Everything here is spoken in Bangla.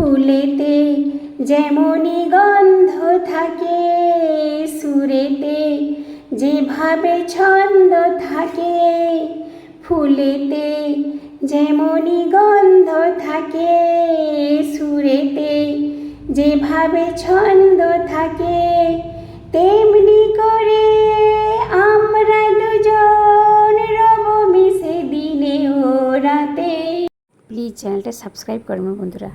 ফুলেতে যেমনই গন্ধ থাকে, সুরেতে যেভাবে ছন্দ থাকে, ফুলেতে যেমনই গন্ধ থাকে, সুরেতে যেভাবে ছন্দ থাকে, তেমনি করে আমরা দুজন রব মিশে দিনে ও রাতে। প্লিজ চ্যানেলটা সাবস্ক্রাইব করবেন বন্ধুরা।